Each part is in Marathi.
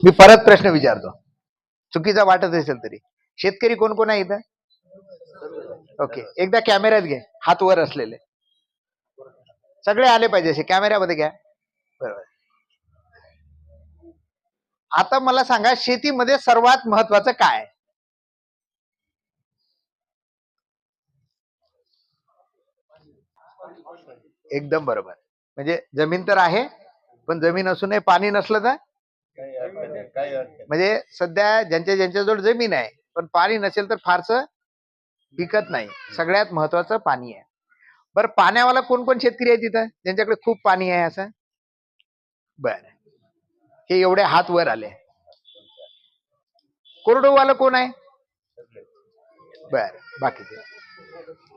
मी परत प्रश्न विचारतो. चुकीचा वाटत असेल तरी. शेतकरी कोण कोण आहे इथं? ओके एकदा कॅमेऱ्यात घे. हात वर असलेले. सगळे आले पाहिजे असे. कॅमेऱ्यामध्ये घ्या. बरोबर. आता मला सांगा शेतीमध्ये सर्वात महत्वाचं काय एकदम बरोबर. म्हणजे जमीन तर आहे पण जमीन असूनही पाणी नसलं तर? म्हणजे सध्या ज्यांच्या ज्यांच्याजवळ जमीन आहे पण पाणी नसेल तर फारसं पिकत नाही. सगळ्यात महत्वाचं पाणी आहे. बरं पाण्यावाला कोण कोण शेतकरी आहे तिथं? ज्यांच्याकडे खूप पाणी आहे असं? बर. हे एवढे हात वर आले. कोरडवाला कोण आहे? बर बाकीचे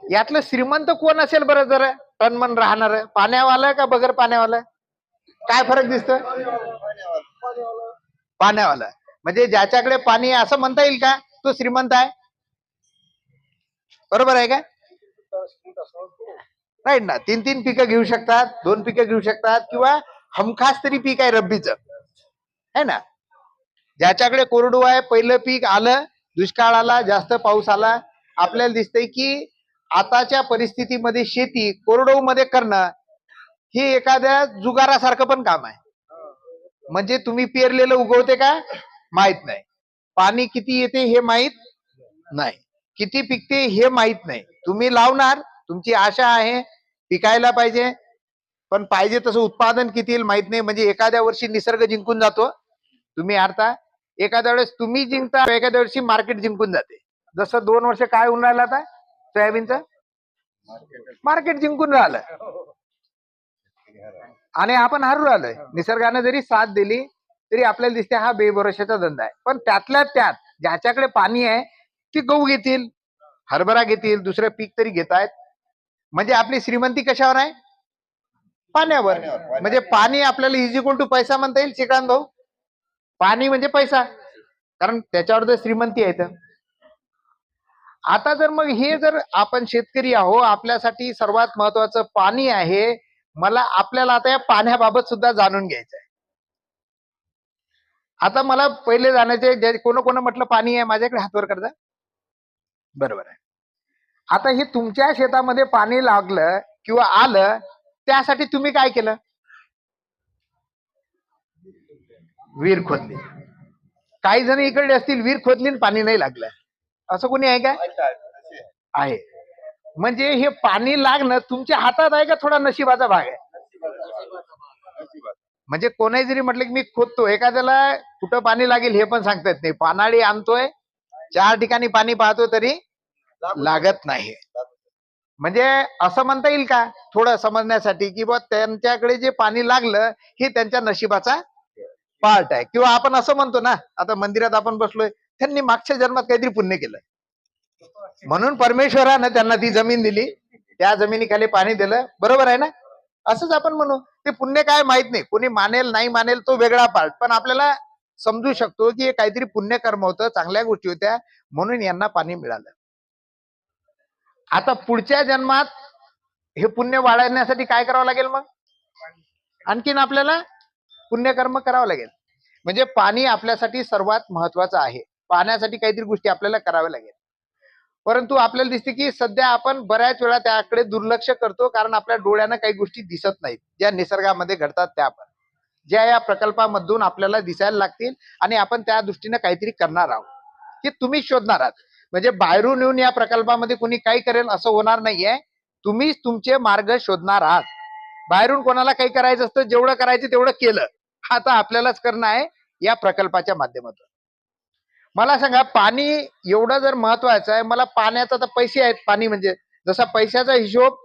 यातलं श्रीमंत कोण असेल बरं जरा? टनमन राहणार? पाण्यावाला का बगर पाण्यावाला? काय फरक दिसतो? पाण्यावाला. म्हणजे ज्याच्याकडे पाणी आहे असं म्हणता येईल का? तो श्रीमंत आहे? बरोबर आहे का? राईट ना तीन तीन पिकं घेऊ शकतात दोन पिकं घेऊ शकतात किंवा हमखास तरी पीक आहे रब्बीचं. है ना? ज्याच्याकडे कोरडू आहे पहिलं पीक आलं दुष्काळ आला जास्त पाऊस आला आपल्याला दिसतंय की आताच्या परिस्थितीमध्ये शेती कोरडवू मध्ये करणं हे एखाद्या जुगारासारखं पण काम आहे. म्हणजे तुम्ही पेरलेलं उगवते का? माहीत नाही. पाणी किती येते हे माहीत नाही. किती पिकते हे माहीत नाही. तुम्ही लावणार तुमची आशा आहे पिकायला पाहिजे. पण पाहिजे तसं उत्पादन किती येईल माहीत नाही. म्हणजे एखाद्या वर्षी निसर्ग जिंकून जातो. तुम्ही हारता. एखाद्या वेळेस तुम्ही जिंकता एखाद्या वर्षी मार्केट जिंकून जाते. जसं दोन वर्ष काय होऊन राहिलं आता? सोयाबीनचं? मार्केट जिंकून राहिलं. आणि आपण हारू आलोय. निसर्गाने जरी साथ दिली तरी आपल्याला दिसते हा बेभरोशाचा धंदा आहे. पण त्यातल्या त्यात ज्याच्याकडे पाणी आहे ते गहू घेतील हरभरा घेतील दुसरं पीक तरी घेत आहेत. म्हणजे आपली श्रीमंती कशावर आहे? पाण्यावर. पाण्यावर. म्हणजे पाणी आपल्याला इज इक्वल टू पैसा म्हणता येईल श्रीकांत भाऊ? पाणी म्हणजे पैसा. कारण त्याच्यावर तर श्रीमंती आहे तर आता जर मग हे जर आपण शेतकरी आहो आपल्यासाठी सर्वात महत्वाचं पाणी आहे मला आपल्याला आता या पाण्याबाबत सुद्धा जाणून घ्यायचं आहे आता मला पहिले जाण्याचे जे कोण कोण म्हटलं पाणी आहे माझ्याकडे हातवर करता? बरोबर आहे. आता हे तुमच्या शेतामध्ये पाणी लागलं किंवा आलं त्यासाठी तुम्ही काय केलं? विहीर खोदली. काही जण इकडे असतील विहीर खोदली आणि पाणी नाही लागलं. असं कोणी आहे का? आहे. म्हणजे हे पाणी लागणं तुमच्या हातात आहे का थोडा नशिबाचा भाग आहे? म्हणजे कोणी जरी म्हटलं की मी खोदतो एखाद्याला कुठं पाणी लागेल हे पण सांगता येत नाही. पानाळी आणतोय चार ठिकाणी पाणी पाहतो तरी लागत नाही. म्हणजे असं म्हणता येईल का? थोडं समजण्यासाठी की बा त्यांच्याकडे जे पाणी लागलं हे त्यांच्या नशिबाचा पार्ट आहे. किंवा आपण असं म्हणतो ना आता मंदिरात आपण बसलोय त्यांनी मागच्या जन्मात काहीतरी पुण्य केलं म्हणून परमेश्वरानं त्यांना ती जमीन दिली. त्या जमिनीखाली पाणी दिलं. बरोबर आहे ना? असंच आपण म्हणू. ते पुण्य काय माहीत नाही. कोणी मानेल नाही मानेल तो वेगळा पार्ट पण आपल्याला समजू शकतो की हे काहीतरी पुण्यकर्म होतं चांगल्या गोष्टी होत्या. म्हणून यांना पाणी मिळालं. आता पुढच्या जन्मात हे पुण्य वाढवण्यासाठी काय करावं लागेल मग? आणखीन आपल्याला पुण्यकर्म करावं लागेल. म्हणजे पाणी आपल्यासाठी सर्वात महत्वाचं आहे. पाण्यासाठी काहीतरी गोष्टी आपल्याला कराव्या लागेल. परंतु आपल्याला दिसते की सध्या आपण बऱ्याच वेळा त्याकडे दुर्लक्ष करतो कारण आपल्या डोळ्यानं काही गोष्टी दिसत नाहीत. ज्या निसर्गामध्ये घडतात त्या पण. ज्या या प्रकल्पामधून आपल्याला दिसायला लागतील आणि आपण त्या दृष्टीने काहीतरी करणार आहोत. हे तुम्ही शोधणार आहात. म्हणजे बाहेरून येऊन या प्रकल्पामध्ये कोणी काही करेल असं होणार नाहीये. तुम्हीच तुमचे मार्ग शोधणार आहात. बाहेरून कोणाला काही करायचं असतं जेवढं करायचं तेवढं केलं. आता आपल्यालाच करणं आहे या प्रकल्पाच्या माध्यमातून. मला सांगा पाणी एवढं जर महत्वाचं आहे मला पाण्याचा तर पैसे आहेत पाणी म्हणजे. जसा पैशाचा हिशोब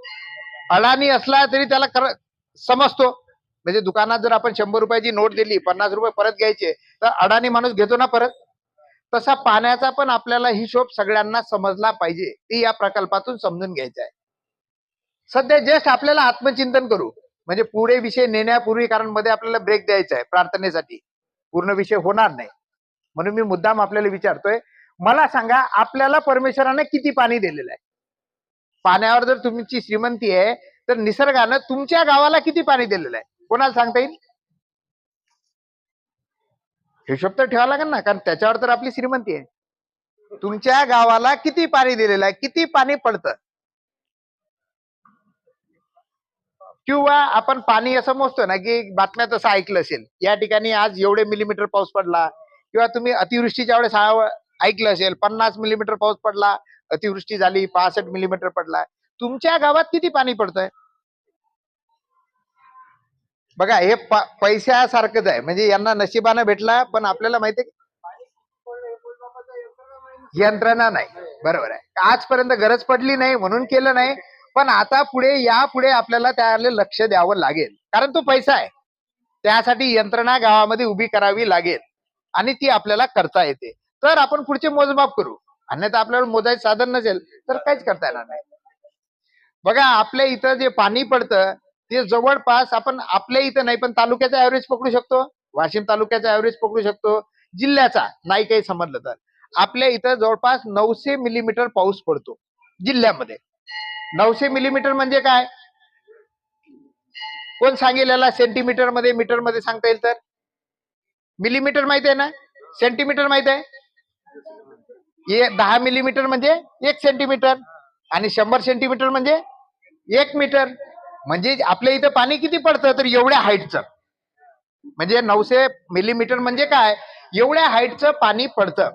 अडाणी असला तरी त्याला कर समजतो. म्हणजे दुकानात जर आपण शंभर रुपयाची नोट दिली पन्नास रुपये परत घ्यायचे तर अडाणी माणूस घेतो ना परत? तसा पाण्याचा पण आपल्याला हिशोब सगळ्यांना समजला पाहिजे ती या प्रकल्पातून समजून घ्यायचं आहे. सध्या जस्ट आपल्याला आत्मचिंतन करू. म्हणजे पुढे विषय नेण्यापूर्वी कारण मध्ये आपल्याला ब्रेक द्यायचा आहे प्रार्थनेसाठी. पूर्ण विषय होणार नाही. म्हणून मी मुद्दाम आपल्याला विचारतोय मला सांगा आपल्याला परमेश्वराने किती पाणी दिलेलं आहे? पाण्यावर जर तुमची श्रीमंती आहे तर निसर्गानं तुमच्या गावाला किती पाणी दिलेलं आहे? कोणाला सांगता येईल? हिशोब तर ठेवावा लागेल ना कारण त्याच्यावर तर आपली श्रीमंती आहे. तुमच्या गावाला किती पाणी दिलेलं आहे? किती पाणी पडतं? किंवा आपण पाणी असं मोजतो ना की बातम्यात असं ऐकलं असेल या ठिकाणी आज एवढे मिलीमीटर पाऊस पडला किंवा तुम्ही अतिवृष्टीच्या वेळेस ऐकलं असेल पन्नास मिलीमीटर पाऊस पडला अतिवृष्टी झाली पासष्ट मिलीमीटर पडला तुमच्या गावात किती पाणी पडतंय? बघा हे पैशासारखंच आहे. म्हणजे यांना नशिबानं भेटला पण आपल्याला माहिती यंत्रणा नाही. बरोबर आहे. आजपर्यंत गरज पडली नाही म्हणून केलं नाही. पण आता पुढे या पुढे आपल्याला त्याला लक्ष द्यावं लागेल. कारण तो पैसा आहे. त्यासाठी यंत्रणा गावामध्ये उभी करावी लागेल. आणि ती आपल्याला करता येते. तर आपण पुढचे मोजमाप करू. अन्यथा आपल्याला मोजायचं साधन नसेल तर काहीच करता येणार नाही. बघा आपल्या इथं जे पाणी पडतं ते जवळपास आपण आपल्या इथं नाही पण तालुक्याचा ऍव्हरेज पकडू शकतो. वाशिम तालुक्याचा ऍव्हरेज पकडू शकतो. जिल्ह्याचा नाही काही समजलं तर. आपल्या इथं जवळपास नऊशे मिलीमीटर पाऊस पडतो जिल्ह्यामध्ये. नऊशे मिलीमीटर म्हणजे काय? कोण सांगेल याला सेंटीमीटरमध्ये मीटरमध्ये सांगता येईल तर? मिलीमीटर माहीत आहे ना? सेंटीमीटर माहीत आहे? दहा मिलीमीटर म्हणजे एक सेंटीमीटर आणि शंभर सेंटीमीटर म्हणजे एक मीटर. म्हणजे आपल्या इथं पाणी किती पडतं? तर एवढ्या हाईटचं. म्हणजे नऊशे मिलीमीटर म्हणजे काय? एवढ्या हाईटचं पाणी पडतं.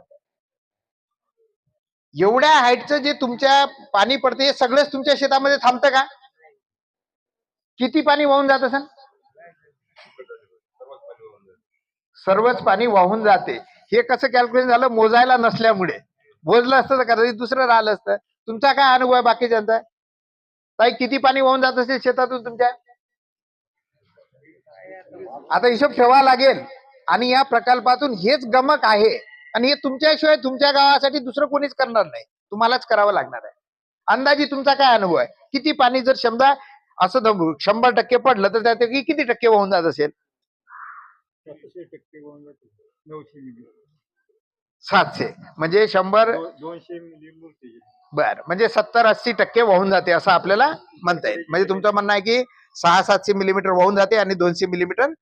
एवढ्या हाईटचं जे तुमच्या पाणी पडतं हे सगळंच तुमच्या शेतामध्ये थांबतं का? किती पाणी वाहून जात असेल सर्वच पाणी वाहून जाते. हे कसं कॅल्क्युलेशन झालं? मोजायला नसल्यामुळे. मोजलं असतं तर कदाचित दुसरं राहिलं असतं. तुमचा काय अनुभव आहे बाकीच्यांचा? ताई किती पाणी वाहून जात असेल शेतातून तुमच्या? आता हिशोब ठेवा लागेल. आणि या प्रकल्पातून हेच गमक आहे. आणि हे तुमच्याशिवाय तुमच्या गावासाठी दुसरं कोणीच करणार नाही. तुम्हालाच करावं लागणार आहे. अंदाजे तुमचा काय अनुभव आहे? किती पाणी जर समजा असं शंभर टक्के पडलं तर त्यापैकी किती टक्के वाहून जात असेल? सातशे टक्के. नऊशे मिली. सातशे. म्हणजे शंभर दोनशे मिली मूर्ती. बर. म्हणजे सत्तर अस्सी टक्के वाहून जाते असं आपल्याला म्हणता येईल. म्हणजे तुमचं म्हणणं आहे की सहा सातशे मिलीमीटर वाहून जाते आणि दोनशे मिलीमीटर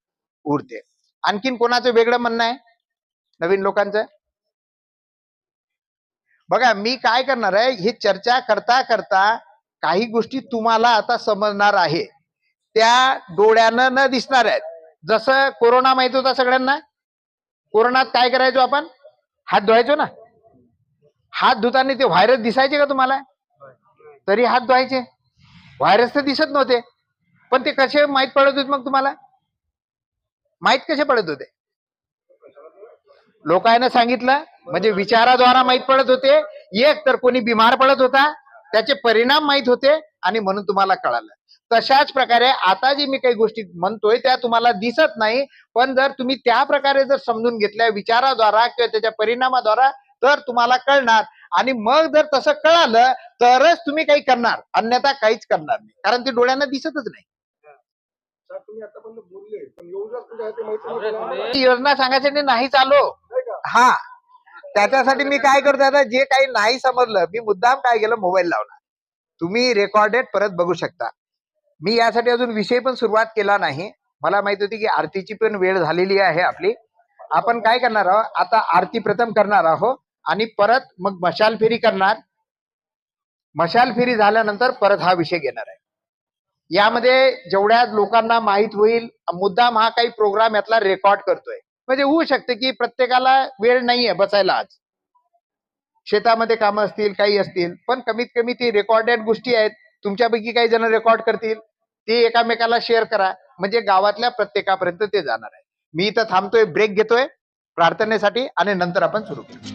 उरते आणखीन कोणाचं वेगळं म्हणणं आहे? नवीन लोकांचं? बघा मी काय करणार आहे? ही चर्चा करता करता काही गोष्टी तुम्हाला आता समजणार आहे. त्या डोळ्यानं न दिसणार आहेत. जसं कोरोना माहीत होता सगळ्यांना कोरोनात काय करायचो आपण? हात धुवायचो ना. हात धुताना ते व्हायरस दिसायचे का तुम्हाला? तरी हात धुवायचे. व्हायरस तर दिसत नव्हते. पण ते कसे माहीत पडत होते मग तुम्हाला? माहीत कसे पडत होते? लोकांना सांगितलं म्हणजे विचाराद्वारा माहीत पडत होते. एक तर कोणी बिमार पडत होता त्याचे परिणाम माहीत होते. आणि म्हणून तुम्हाला कळालं. तशाच प्रकारे आता जी मी काही गोष्टी म्हणतोय त्या तुम्हाला दिसत नाही. पण जर तुम्ही त्या प्रकारे जर समजून घेतल्या विचाराद्वारा किंवा त्याच्या परिणामाद्वारा तर तुम्हाला कळणार. आणि मग जर तसं कळालं तरच तुम्ही काही करणार. अन्यथा काहीच करणार नाही. कारण ते डोळ्यांना दिसतच नाही. सर तुम्ही आतापर्यंत बोलले. पण योजना कुठे आहे ते माहिती नाही ती योजना सांगायसाठी नाही चालो. हा. त्याच्यासाठी मी काय करतो आता? जे काही नाही समजलं मी मुद्दाम काय केलं मोबाईल लावला. तुम्ही रेकॉर्डेड परत बघू शकता. मी यासाठी अजून विषय पण सुरुवात केला नाही. मला माहीत होती की आरतीची पण वेळ झालेली आहे आपली. आपण काय करणार आहोत? आता आरती प्रथम करणार आहोत आणि परत मग मशाल फेरी करणार. मशाल फेरी झाल्यानंतर परत हा विषय घेणार आहे. यामध्ये जेवढ्या लोकांना माहीत होईल मुद्दाम हा काही प्रोग्राम यातला रेकॉर्ड करतोय. म्हणजे होऊ शकते की प्रत्येकाला वेळ नाहीये बसायला आज. शेतामध्ये कामं असतील काही असतील पण कमीत कमी ती रेकॉर्डेड गोष्टी आहेत. तुमच्यापैकी काही जण रेकॉर्ड करतील. ते एकामेकाला शेअर करा. म्हणजे गावातल्या प्रत्येकापर्यंत ते जाणार आहे. मी इथं थांबतोय ब्रेक घेतोय. प्रार्थनेसाठी आणि नंतर आपण सुरू करू.